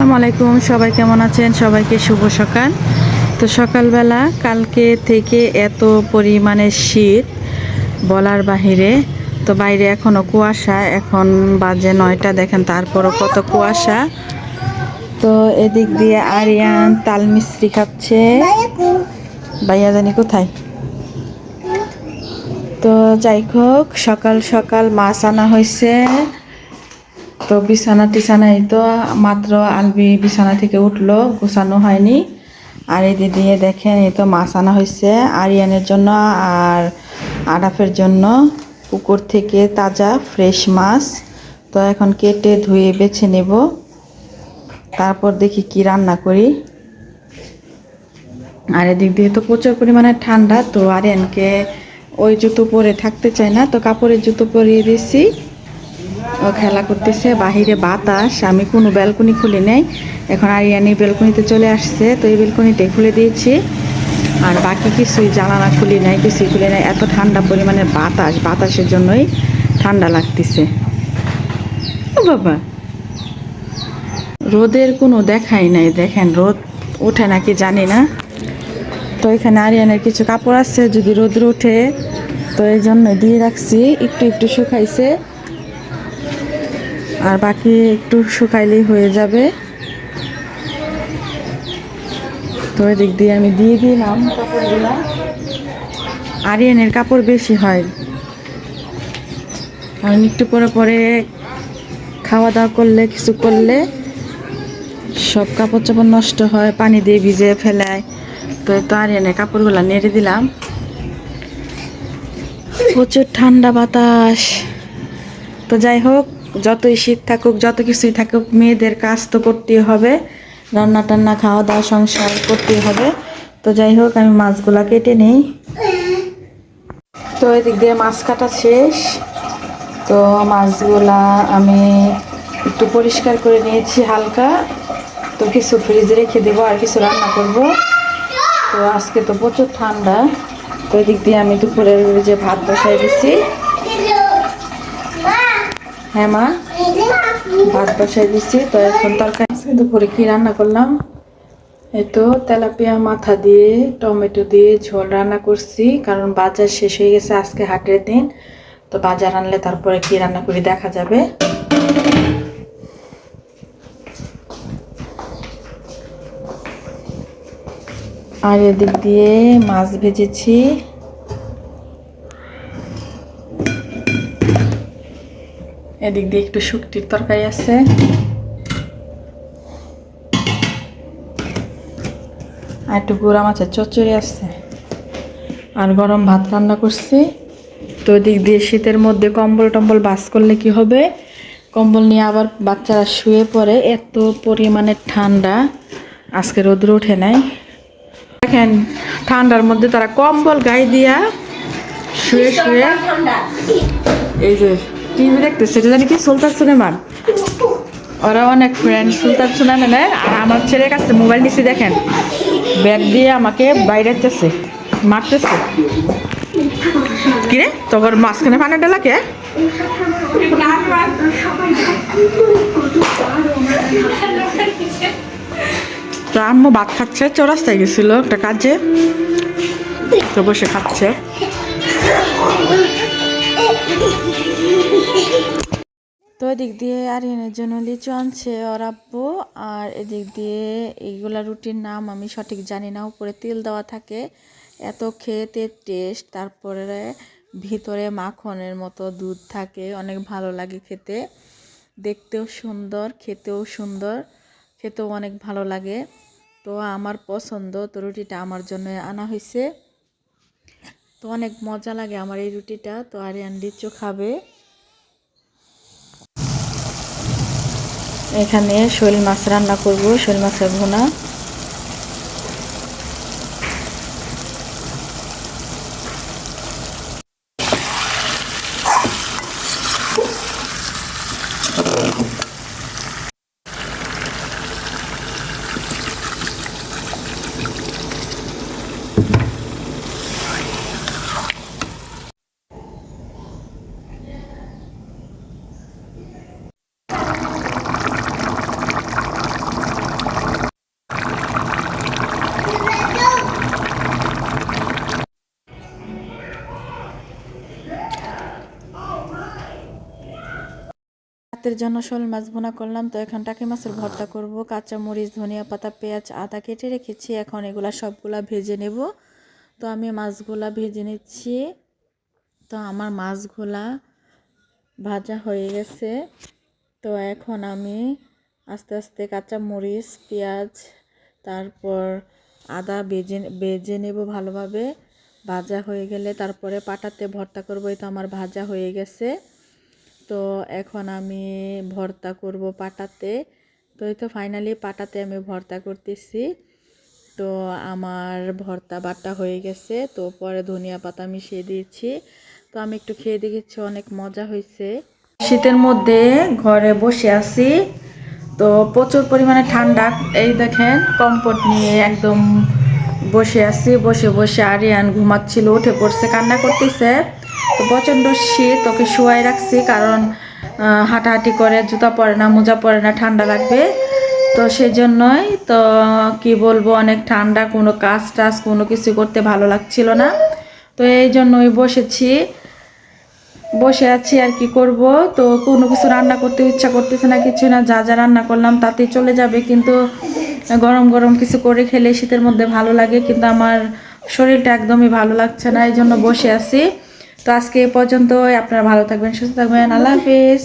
আসসালামু আলাইকুম, সবাই কেমন আছেন? সবাইকে শুভ সকাল। তো সকালবেলা কালকে থেকে এত পরিমাণে শীত বলার বাহিরে। তো বাইরে এখনও কুয়াশা, এখন বাজে নয়টা, দেখেন তারপরও কত কুয়াশা। তো এদিক দিয়ে আরিয়ান তাল মিস্ত্রি খাচ্ছে। ভাইয়া জানি কোথায়? তো যাই হোক, সকাল সকাল মাছ আনা হয়েছে। তো বিছানা টিছানা এই তো মাত্র আলবি বিছানা থেকে উঠল, গোছানো হয়নি। আর এই দিয়ে দেখেন, এই তো মাছ আনা হয়েছে আরিয়ানের জন্য আর আডাফের জন্য। পুকুর থেকে তাজা, ফ্রেশ মাছ। তো এখন কেটে ধুয়ে বেছে নেব। তারপর দেখি কি রান্না করি। আর এদিক দিয়ে তো প্রচুর পরিমাণে ঠান্ডা, তো আরিয়ানকে ওই জুতো পরে থাকতে চায় না, তো কাপড়ের জুতো পরিয়ে দিয়েছি খেলা করতেছে, বাহিরে বাতাস, আমি কোনো ব্যালকনি খুলি নাই। এখন আরিয়ানি ব্যালকনিতে চলে আসছে, তো এই ব্যালকনিটাই খুলে দিয়েছি। আর বাকি কিছুই জানালা খুলি নাই, কিছুই খুলে নাই। এত ঠান্ডা পরিমাণে বাতাস, বাতাসের জন্যই ঠান্ডা লাগতেছে। ও বাবা। রোদের কোনো দেখাই নাই, দেখেন রোদ ওঠে নাকি জানি না। তো এখানে আরিয়ানের কিছু কাপড় আছে, যদি রোদ্র ওঠে, তো এই জন্য দিয়ে রাখছি। একটু একটু শুকাইছে। আর বাকি একটু শুকাইলেই হয়ে যাবে। তো এদিক দিয়ে আমি দিয়ে দিলাম আরিয়ানের কাপড় বেশি হয়। কারণ একটু পরে পরে খাওয়া দাওয়া করলে, কিছু করলে সব কাপড় চাপড় নষ্ট হয়, পানি দিয়ে ভিজে ফেলায়। তো তো আরিয়ানের কাপড়গুলো নেড়ে দিলাম। প্রচুর ঠান্ডা বাতাস। তো যাই হোক যতই শীত থাকুক, যত কিছুই থাকুক, মেয়েদের কাজ তো করতেই হবে। রান্না টান্না, খাওয়া দাওয়া, সংসার করতেই হবে। তো যাই হোক, আমি মাছগুলা কেটে নেই। তো এদিক দিয়ে মাছ কাটা শেষ। তো মাছগুলা আমি একটু পরিষ্কার করে নিয়েছি হালকা। তো কিছু ফ্রিজে রেখে দেবো আর কিছু রান্না করব। তো আজকে তো প্রচুর ঠান্ডা। তো এদিক দিয়ে আমি দুপুরের যে ভাত বসাই দিচ্ছি হ্যাঁ মা? ভাত বসাই দিচ্ছি তো এখন তরকারি দুপুরে কি রান্না করলাম? এই তো তেলাপিয়া মাথা দিয়ে, টমেটো দিয়ে ঝোল রান্না করছি, কারণ বাজার শেষ হয়ে গেছে আজকে হাটের দিন। তো বাজার আনলে তারপরে কি রান্না করি দেখা যাবে। আর এদিক দিয়ে মাছ ভেজেছি। এদিক দিয়ে একটু শুকটির তরকারি আছে। আর একটু গুঁড়া মাছের চচ্চড়ি আছে। আর গরম ভাত রান্না করছি। তো এদিক দিয়ে শীতের মধ্যে কম্বল টম্বল বাস করলে কি হবে? কম্বল নিয়ে আবার বাচ্চারা শুয়ে পড়ে এত পরিমাণে ঠান্ডা। আজকে রোদ্র ওঠে নাই। দেখেন ঠান্ডার মধ্যে তারা কম্বল গায়ে দিয়া শুয়ে শুয়ে এই যে টিভি দেখতেছে, এটা জানি কি সুলতান সিনেমার ওরা অনেক ফ্রেন্ড সুলতান সিনেমা নেয় আর আমার ছেলের কাছে মোবাইল নিচে দেখেন। ব্যাগ দিয়ে আমাকে বাইরে যাচ্ছে মারতেছে। কিরে? তোর মাঝখানে ফানে ডালা কে আম্মু ভাত খাচ্ছে, চৌরাস্তায় গেছিল একটা কাজে। তো বসে খাচ্ছে। তো এদিক দিয়ে আরিয়ানের জন্য লিচু আনছে ওর আব্বু। আর এদিক দিয়ে এইগুলা রুটির নাম আমি সঠিক জানি না, উপরে তেল দেওয়া থাকে। এত খেতে টেস্ট তারপরে ভিতরে মাখনের মতো দুধ থাকে, অনেক ভালো লাগে খেতে। দেখতেও সুন্দর, খেতেও সুন্দর, খেতেও অনেক ভালো লাগে। তো আমার পছন্দ, তো রুটিটা আমার জন্য আনা হয়েছে তো অনেক মজা লাগে আমার এই রুটিটা। তো আরিয়ান লিচু খাবে। এখানে শোল মাছ রান্না করব শোল মাছের ভুনা। রাতের জন্য শোল মাছ ভুনা করলাম, তো এখন টাকি মাছের ভর্তা করব। কাঁচা মরিচ, ধনিয়া পাতা, পেঁয়াজ, আদা কেটে রেখেছি। এখন এগুলা সবগুলা ভেজে নেব। তো আমি মাছগুলা ভেজে নিচ্ছি। তো আমার মাছগুলা ভাজা হয়ে গেছে। তো এখন আমি আস্তে আস্তে কাঁচা মরিচ, পেঁয়াজ, তারপর আদা বেজে বেজে নেব ভালোভাবে। ভাজা হয়ে গেলে তারপরে পাটাতে ভর্তা করব, এই তো আমার ভাজা হয়ে গেছে। তো এখন আমি ভর্তা করব পাটাতে। তো এই তো ফাইনালি পাটাতে আমি ভর্তা করতেছি। তো আমার ভর্তা বাটা হয়ে গেছে, তো পরে ধনিয়া পাতা মিশিয়ে দিয়েছি। তো আমি একটু খেয়ে দেখেছি অনেক মজা হয়েছে। শীতের মধ্যে ঘরে বসে আছি, তো প্রচুর পরিমাণে ঠান্ডা। এই দেখেন কম্পট নিয়ে একদম বসে আছি, বসে বসে আরিয়ান ঘুমাচ্ছিল, উঠে পড়ছে, কান্না করতেছে। তো প্রচণ্ড শীত, ওকে শুয়াই রাখছি কারণ হাঁটাহাঁটি করে, জুতা পরে না, মোজা পরে না, ঠান্ডা লাগবে। তো সেই জন্যই তো, কি বলব, অনেক ঠান্ডা, কোনো কাজ টাজ, কোনো কিছু করতে ভালো লাগছিল না। তো এই জন্যই বসেছি। বসে আছি আর কি করব। তো কোনো কিছু রান্না করতে ইচ্ছা করতেছে না, কিছু না, যা যা রান্না করলাম তাতেই চলে যাবে। কিন্তু গরম গরম কিছু করে খেলে শীতের মধ্যে ভালো লাগে, কিন্তু আমার শরীরটা একদমই ভালো লাগছে না, এই জন্য বসে আছি। তো আজকে এ পর্যন্তই। আপনারা ভালো থাকবেন সুস্থ থাকবেন। আল্লাহ হাফিজ।